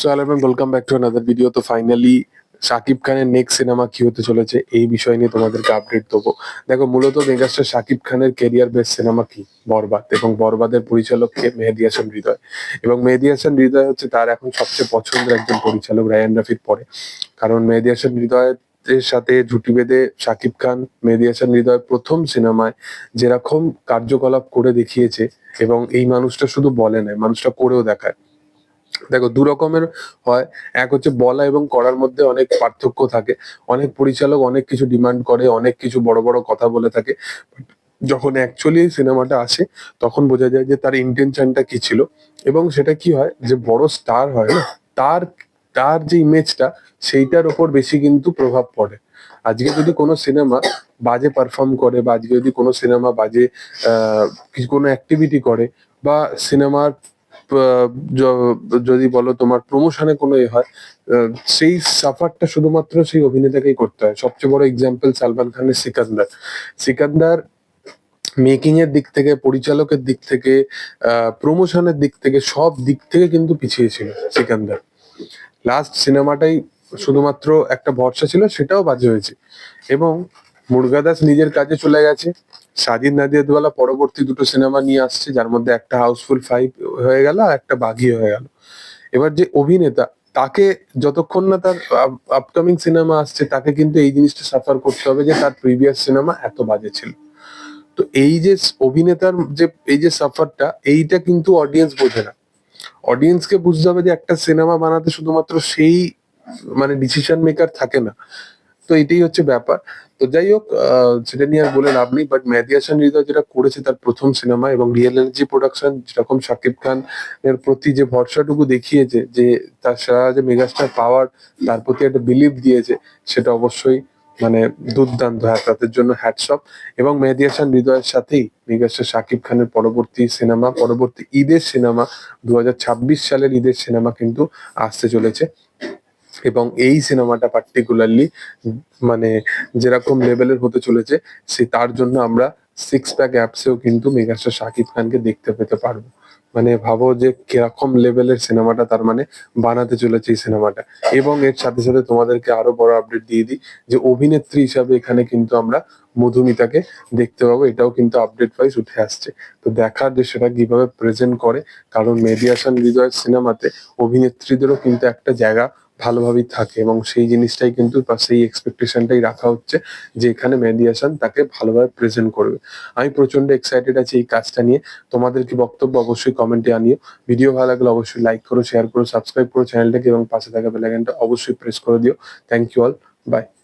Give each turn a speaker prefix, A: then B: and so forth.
A: So hello welcome back to another video তো finally Shakib খানের next cinema কি হতে চলেছে এই বিষয় নিয়ে তোমাদেরকে আপডেট দেবো। দেখো, মূলত মেগাস্টার শাকিব খানের কেরিয়ার বেস সিনেমা কি? বরবাদ এবং বরবাদের পরিচালক কে? মেহেদি হাসান হৃদয়। এবং মেহেদি হাসান হৃদয় হচ্ছে তার এখন সবচেয়ে পছন্দের একজন পরিচালক, রায়ান রাফির পরে। কারণ মেহেদি হাসান হৃদয়ের সাথে জুটি বেঁধে শাকিব খান মেহেদি হাসান হৃদয় প্রথম সিনেমায় যেরকম কার্যকলাপ করে দেখিয়েছে এবং এই মানুষটা শুধু বলে না মানুষটা করেও দেখায়। দেখো, দু রকমের হয়। এক হচ্ছে বলা এবং করার মধ্যে অনেক পার্থক্য থাকে। অনেক পরিচালক অনেক কিছু ডিমান্ড করে, অনেক কিছু বড় বড় কথা বলে থাকে। যখন অ্যাকচুয়ালি সিনেমাটা আসে, তখন বোঝা যায় যে তার ইন্টেনশনটা কি ছিল। এবং সেটা কি হয় যে, বড় স্টার হয় না, তার তার যে ইমেজটা সেইটার ওপর বেশি কিন্তু প্রভাব পড়ে। আজকে যদি কোনো সিনেমা বাজে পারফর্ম করে বা আজকে যদি কোনো সিনেমা বাজে কোনো অ্যাক্টিভিটি করে বা সিনেমার যদি বলো তোমার প্রমোশনে কোনো এ হয় সেই সাফারটা শুধুমাত্র সেই অভিনেতাকেই করতে হয়। সবচেয়ে বড় এক্সাম্পল সালমান খানের সিকান্দার। সিকান্দার মেকিং এর দিক থেকে, পরিচালকের দিক থেকে প্রমোশনের দিক থেকে, সব দিক থেকে কিন্তু পিছিয়ে ছিল সিকান্দার। লাস্ট সিনেমাটাই শুধুমাত্র একটা ভরসা ছিল, সেটাও বাজে হয়েছে। এবং মুরগাদাস নিজের কাজে চলে গেছে। সাজিদ নাদিয়াদওয়ালা পরবর্তী দুটো সিনেমা নিয়ে আসছে, যার মধ্যে একটা হাউসফুল ফাইভ হয়ে গেল আর একটা বাঘি হয়ে গেল। এবার যে অভিনেতা, তাকে যতক্ষণ না তার আপকামিং সিনেমা আসছে, তাকে কিন্তু এই জিনিসটা সাফার করতে হবে যে তার প্রিভিয়াস সিনেমা এত বাজে ছিল। তো এই যে অভিনেতার যে, এই যে সাফারটা এইটা কিন্তু অডিয়েন্স বোঝে না। অডিয়েন্সকে বুঝতে হবে যে একটা সিনেমা বানাতে শুধুমাত্র সেই মানে ডিসিশন মেকার থাকে না। তো এটাই হচ্ছে ব্যাপার। তো যাই হোক সেটা নিয়ে আর বলে লাভ নেই বাট মেহেদি হাসান হৃদয় যেটা করেছে তার প্রথম সিনেমা এবং রিয়েল এনার্জি প্রোডাকশন যেরকম শাকিব খান এর প্রতি যে ভরসাটুকু দেখিয়েছে, যে তার সারা যে মেগাস্টার পাওয়ার তার প্রতি একটা বিলিভ দিয়েছে, সেটা অবশ্যই মানে দুর্দান্ত। হ্যাঁ তাদের জন্য হ্যাটসঅপ এবং মেহেদি হাসান হৃদয়ের সাথেই মেগাস্টার শাকিব খানের পরবর্তী সিনেমা, পরবর্তী ঈদের সিনেমা দু হাজার ছাব্বিশ সালের ঈদের সিনেমা কিন্তু আসতে চলেছে। এবং এই সিনেমাটা পার্টিকুলারলি মানে যেরকম লেভেলের হতে চলেছে, সে তার জন্য আমরা সিক্স প্যাক অ্যাপসেও কিন্তু মেগাস্টার শাকিব খানকে দেখতে পেতে পারব। মানে ভাবো যে কীরকম লেভেলের সিনেমাটা তার মানে বানাতে চলেছে এই সিনেমাটা। এবং এর সাথে সাথে তোমাদেরকে আরও বড় আপডেট দিয়ে দিই যে অভিনেত্রী হিসাবে এখানে কিন্তু আমরা মধুমিতাকে দেখতে পাবো। এটাও কিন্তু আপডেট ওয়াইজ উঠে আসছে। তো দেখার যে সেটা কীভাবে প্রেজেন্ট করে, কারণ হাসান হৃদয়ের সিনেমাতে অভিনেত্রীদেরও কিন্তু একটা জায়গা ভালোভাবেই থাকে এবং সেই জিনিসটাই কিন্তু বা সেই এক্সপেকটেশনটাই রাখা হচ্ছে যে এখানে মেহেদি হাসান তাকে ভালোভাবে প্রেজেন্ট করবে। আমি প্রচণ্ড এক্সাইটেড আছি এই কাজটা নিয়ে। তোমাদের কি বক্তব্য অবশ্যই কমেন্টে আনিও। ভিডিও ভালো লাগলে অবশ্যই লাইক করো শেয়ার করো সাবস্ক্রাইব করো চ্যানেলটাকে এবং পাশে থাকা বেলাইকনটা অবশ্যই প্রেস করে দিও। Thank you all by